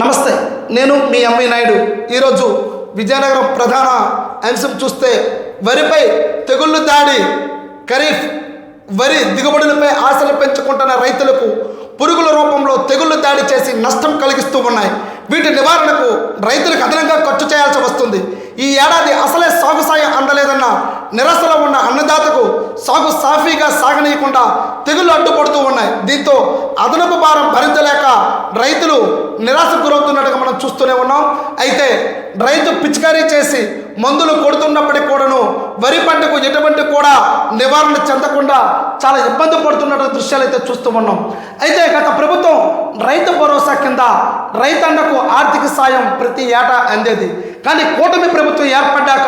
నమస్తే నేను మీ ఎంవి నాయుడు. ఈరోజు విజయనగరం ప్రధాన అంశం చూస్తే వరిపై తెగుళ్ళు దాడి ఖరీఫ్ వరి దిగుబడులపై ఆశలు పెంచుకుంటున్న రైతులకు పురుగుల రూపంలో తెగుళ్ళు దాడి చేసి నష్టం కలిగిస్తూ ఉన్నాయి. వీటి నివారణకు రైతులకు అదనంగా ఖర్చు చేయాల్సి వస్తుంది. ఈ ఏడాది అసలే సాగు సాయం అందలేదన్న నిరసలో ఉన్న అన్నదాతకు సాగు సాఫీగా సాగనీయకుండా తెగుళ్ళు అడ్డుపడుతూ ఉన్నాయి. దీంతో అదనపు భారం భరించలేక రైతులు నిరాశ గురవుతున్నట్టుగా మనం చూస్తూనే ఉన్నాం. అయితే రైతు పిచికారీ చేసి మందులు కొడుతున్నప్పటికీ కూడాను వరి పంటకు ఎటువంటి కూడా నివారణ చెందకుండా చాలా ఇబ్బంది పడుతున్న దృశ్యాలు అయితే చూస్తూ ఉన్నాం. అయితే గత ప్రభుత్వం రైతు భరోసా కింద రైతన్నకు ఆర్థిక సాయం ప్రతి ఏటా అందేది. కానీ కూటమి ప్రభుత్వం ఏర్పడ్డాక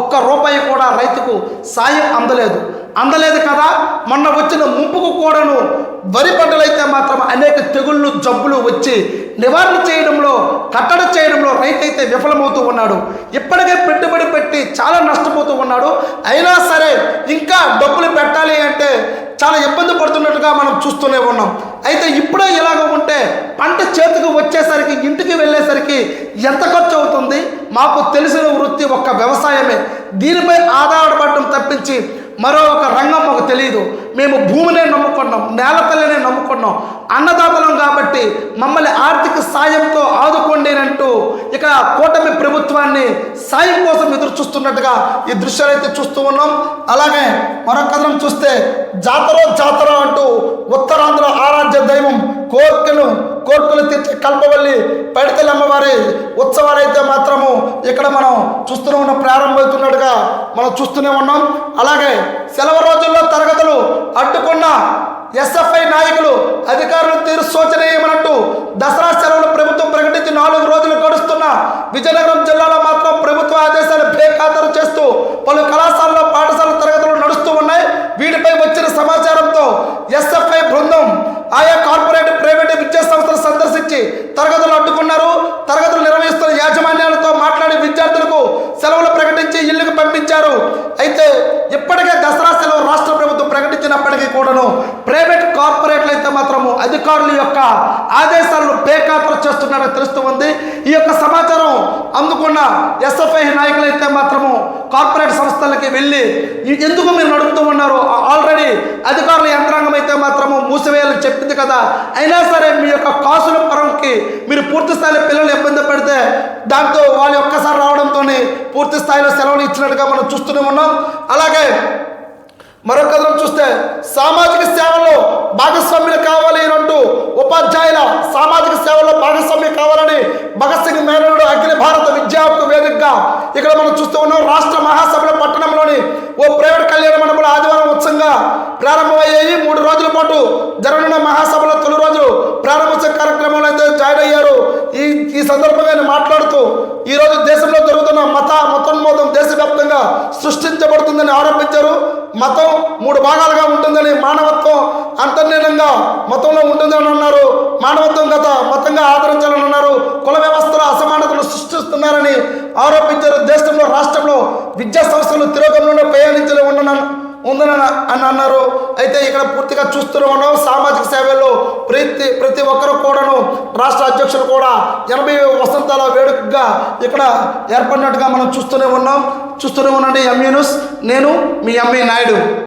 ఒక్క రూపాయి కూడా రైతుకు సాయం అందలేదు. అందలేదు కదా? మొన్న వచ్చిన ముంపుకు కూడాను వరి పంటలైతే మాత్రం అనేక తెగుళ్ళు జబ్బులు వచ్చి నివారణ చేయడంలో కట్టడి చేయడంలో రైతు అయితే విఫలమవుతూ ఉన్నాడు. ఇప్పటికే పెట్టుబడి పెట్టి చాలా నష్టపోతూ ఉన్నాడు. అయినా సరే ఇంకా డబ్బులు పెట్టాలి అంటే చాలా ఇబ్బంది పడుతున్నట్టుగా మనం చూస్తూనే ఉన్నాం. అయితే ఇప్పుడే ఇలాగ ఉంటే పంట చేతికి వచ్చేసరికి ఇంటికి వెళ్ళేసరికి ఎంత ఖర్చు అవుతుంది? మాకు తెలిసిన వృత్తి ఒక్క వ్యవసాయమే. దీనిపై తప్పించి మరో ఒక రంగం మాకు తెలియదు మేము భూమినే నమ్ముకున్నాం నేల తల్లినే నమ్ముకున్నాం. అన్నదాతలం కాబట్టి మమ్మల్ని ఆర్థిక సాయంతో ఆదుకోండి అంటూ ఇక కూటమి ప్రభుత్వాన్ని సాయం కోసం ఎదురు చూస్తున్నట్టుగా ఈ దృశ్యాలు అయితే చూస్తూ ఉన్నాం. అలాగే మరొక కథనం చూస్తే జాతర జాతర అంటూ ఉత్తరాంధ్ర ఆరాధ్య దైవం కోర్కెలు కోర్కులు తీర్చే కల్పవల్లి పడితల అమ్మవారి ఉత్సవాలైతే మాత్రము ఇక్కడ మనం చూస్తూనే ఉన్న ప్రారంభమవుతున్నట్టుగా మనం చూస్తూనే ఉన్నాం. అలాగే సెలవు రోజుల్లో తరగతులు అడ్డుకున్న ఎస్ఎఫ్ఐ నాయకులు అధికారులు తీరు శోచనీయమన్నట్టు దసరా సెలవులు ప్రభుత్వం ప్రకటించి నాలుగు రోజులు గడుస్తున్న విజయనగరం జిల్లాలో మాత్రం ప్రభుత్వ ఆదేశాలు బేఖాతరు చేస్తూ పలు కళా పాఠశాల తరగతులు నడుస్తూ ఉన్నాయి వీటిపై వచ్చిన సమాచారంతో ఎస్ఎఫ్ఐ బృందం ఆయా కార్పొరేట్ ప్రైవేటు విద్యా సంస్థలు సందర్శించి తరగతులు అడ్డుకున్నారు తరగతులు నిర్వహిస్తున్న యాజమాన్యాలతో మాట్లాడి విద్యార్థులకు సెలవులు ప్రకటించి ఇళ్ళకు పంపించారు అయితే ఇప్పటికే దసరా సెలవు రాష్ట్ర ప్రభుత్వం ప్రకటించినప్పటికీ కూడాను ప్రైవేట్ కార్పొరేట్లు అయితే మాత్రము అధికారుల యొక్క ఆదేశాలను బేఖాతరు చేస్తున్నారని తెలుస్తూ ఉంది. ఈ యొక్క సమాచారం అందుకున్న ఎస్ఎఫ్ఐ నాయకులు అయితే మాత్రము కార్పొరేట్ సంస్థలకి వెళ్ళి ఎందుకు మీరు నడుపుతూ ఉన్నారు? ఆల్రెడీ అధికారుల యంత్రాంగం అయితే మాత్రము మూసివేయాలని చెప్పింది కదా. అయినా సరే మీ యొక్క కాసుల పరంకి మీరు పూర్తి స్థాయిలో పిల్లలు ఇబ్బంది పెడితే దాంతో వాళ్ళు ఒక్కసారి రావడంతోనే పూర్తి స్థాయిలో సెలవులు ఇచ్చినట్టుగా మనం చూస్తూనే ఉన్నాం. అలాగే మరొక కథనం చూస్తే సామాజిక సేవల్లో భాగస్వామ్యులు కావాలి అంటూ ఉపాధ్యాయుల సామాజిక సేవల్లో భాగస్వామ్యం కావాలని భగత్ సింగ్ మేనరుడు అఖిల భారత విద్యా వేదికగా ఇక్కడ మనం చూస్తూ ఉన్నాం. రాష్ట్ర మహాసభల పట్టణంలోని ఓ ప్రైవేట్ కళ్యాణ మండపంలో ఆదివారం ఉత్సవంగా ప్రారంభమయ్యాయి. మూడు రోజుల పాటు జరగనున్న మహాసభలో తొలి రోజు ప్రారంభోత్సవ కార్యక్రమంలో అయితే జాయిన్ అయ్యారు. ఈ ఈ సందర్భంగా మాట్లాడుతూ ఈ దేశవ్యాప్తంగా సృష్టించబడుతుందని ఆరోపించారు. మతం మూడు భాగాలుగా ఉంటుందని మానవత్వం అంతర్లీనంగా మతంలో ఉంటుందని అన్నారు. మానవత్వం గత మతంగా ఆదరించాలని అన్నారు. కుల వ్యవస్థలో అసమానతలు సృష్టిస్తున్నారని ఆరోపించారు. దేశంలో రాష్ట్రంలో విద్యా సంస్థలు తిరోగమనంలో ప్రయాణించలే ఉండన ఉందని అని అన్నారు. అయితే ఇక్కడ పూర్తిగా చూస్తూనే ఉన్నాం. సామాజిక సేవల్లో ప్రతి ప్రతి ఒక్కరు కూడాను రాష్ట్ర అధ్యక్షులు కూడా ఎనభై వసంతాల వేడుకగా ఇక్కడ ఏర్పడినట్టుగా మనం చూస్తూనే ఉన్నాం. చూస్తూనే ఉండండి ఎంఈ నేను మీ ఎంఏ నాయుడు.